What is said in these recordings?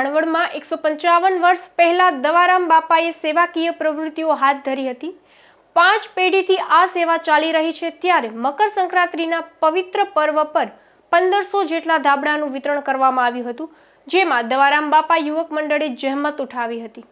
ભાણવડમાં એકસો પંચાવન વર્ષ પહેલા દવારામ બાપાએ સેવાકીય પ્રવૃત્તિઓ હાથ ધરી હતી. પાંચ પેઢીથી આ સેવા ચાલી રહી છે ત્યારે મકર સંક્રાંતિના પવિત્ર પર્વ પર પંદરસો જેટલા ધાબળાનું વિતરણ કરવામાં આવ્યું હતું, જેમાં દવારામ બાપા યુવક મંડળે જહેમત ઉઠાવી હતી.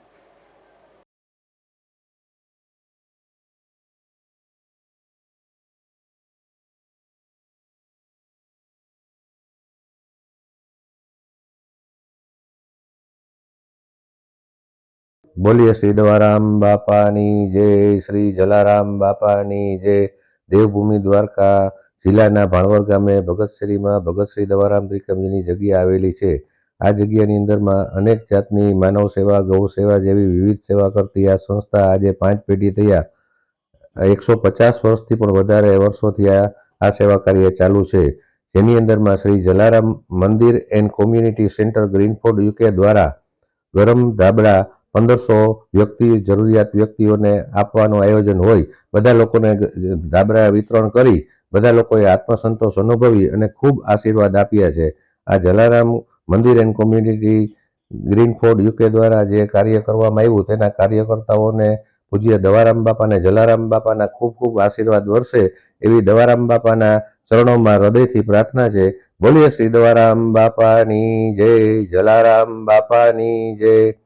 બોલીએ શ્રી દવારામ બાપાની જય, શ્રી જલારામ બાપાની જય. દેવભૂમિ દ્વારકા જિલ્લાના ભાણવર ગામે ભગતશ્રીમાં ભગતશ્રી દવારામ ત્રિકમજીની જગ્યા આવેલી છે. આ જગ્યાની અંદરમાં અનેક જાતની માનવ સેવા, ગૌ સેવા જેવી વિવિધ સેવા કરતી આ સંસ્થા આજે પાંચ પેઢી થયા. એકસો પચાસ વર્ષથી પણ વધારે વર્ષોથી આ આ સેવા કાર્ય ચાલુ છે. જેની અંદરમાં શ્રી જલારામ મંદિર and community centre Greenford UK દ્વારા ગરમ ધાબળા પંદરસો વ્યક્તિ, જરૂરિયાત વ્યક્તિઓને આપવાનું આયોજન હોય, બધા લોકોને ધાબરા વિતરણ કરી, બધા લોકોએ આત્મસંતોષ અનુભવી અને ખૂબ આશીર્વાદ આપ્યા છે. આ જલારામ મંદિર એન્ડ કોમ્યુનિટી ગ્રીનફોર્ડ યુકે દ્વારા જે કાર્ય કરવામાં આવ્યું, તેના કાર્યકર્તાઓને પૂજ્ય દવારામ બાપાને જલારામ બાપાના ખૂબ ખૂબ આશીર્વાદ વરસે એવી દવારામ બાપાના ચરણોમાં હૃદયથી પ્રાર્થના છે. બોલીએ શ્રી દવારામ બાપાની જય, જલારામ બાપાની જય.